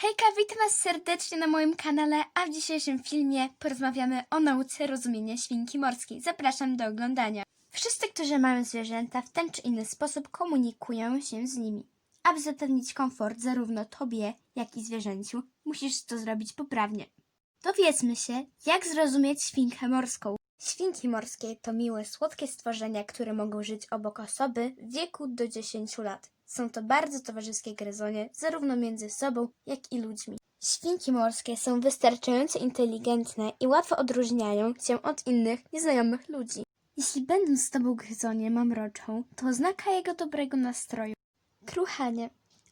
Hejka, witam Was serdecznie na moim kanale, a w dzisiejszym filmie porozmawiamy o nauce rozumienia świnki morskiej. Zapraszam do oglądania. Wszyscy, którzy mają zwierzęta, w ten czy inny sposób komunikują się z nimi. Aby zapewnić komfort zarówno Tobie, jak i zwierzęciu, musisz to zrobić poprawnie. Dowiedzmy się, jak zrozumieć świnkę morską. Świnki morskie to miłe, słodkie stworzenia, które mogą żyć obok osoby w wieku do 10 lat. Są to bardzo towarzyskie gryzonie, zarówno między sobą, jak i ludźmi. Świnki morskie są wystarczająco inteligentne i łatwo odróżniają się od innych, nieznajomych ludzi. Jeśli będą z tobą gryzonie mamroczą, to oznaka jego dobrego nastroju. Kruchanie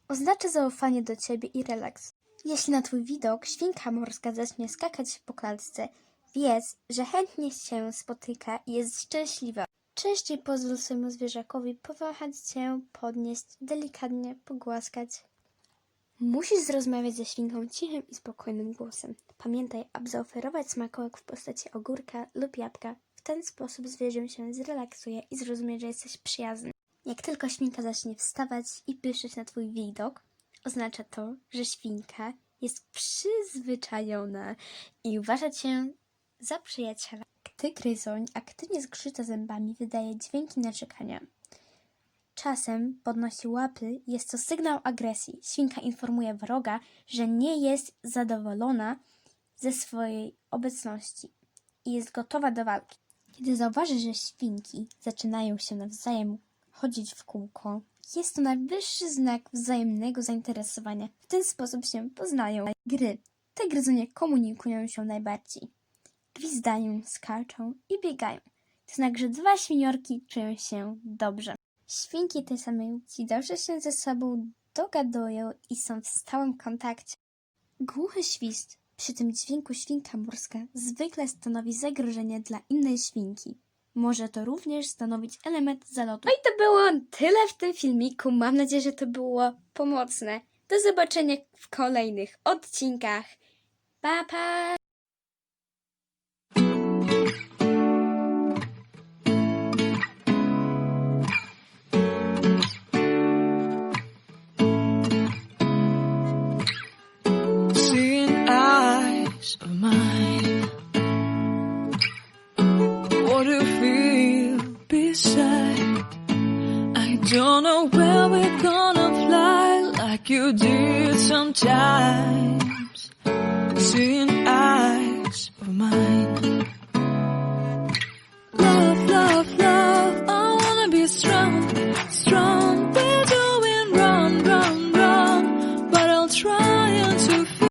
oznacza zaufanie do ciebie i relaks. Jeśli na twój widok świnka morska zacznie skakać po klatce, wiedz, że chętnie się spotyka i jest szczęśliwa. Częściej pozwól swojemu zwierzakowi powąchać cię, podnieść, delikatnie pogłaskać. Musisz zrozmawiać ze świnką cichym i spokojnym głosem. Pamiętaj, aby zaoferować smakołek w postaci ogórka lub jabłka. W ten sposób zwierzę się zrelaksuje i zrozumie, że jesteś przyjazny. Jak tylko świnka zacznie wstawać i pyszczeć na twój widok, oznacza to, że świnka jest przyzwyczajona i uważa cię za przyjaciela. Gdy gryzoń aktywnie zgrzyta zębami, wydaje dźwięki naczekania. Czasem podnosi łapy, jest to sygnał agresji. Świnka informuje wroga, że nie jest zadowolona ze swojej obecności i jest gotowa do walki. Kiedy zauważy, że świnki zaczynają się nawzajem chodzić w kółko, jest to najwyższy znak wzajemnego zainteresowania. W ten sposób się poznają. Gry. Te gryzonie komunikują się najbardziej gwizdają, skaczą i biegają. To znak, że dwa świniorki czują się dobrze. Świnki tej samej płci dobrze się ze sobą dogadują i są w stałym kontakcie. Głuchy świst przy tym dźwięku świnka morska zwykle stanowi zagrożenie dla innej świnki. Może to również stanowić element zalotu. No i to było tyle w tym filmiku. Mam nadzieję, że to było pomocne. Do zobaczenia w kolejnych odcinkach. Pa, pa! You feel beside? I don't know where we're gonna fly like you did sometimes. Seeing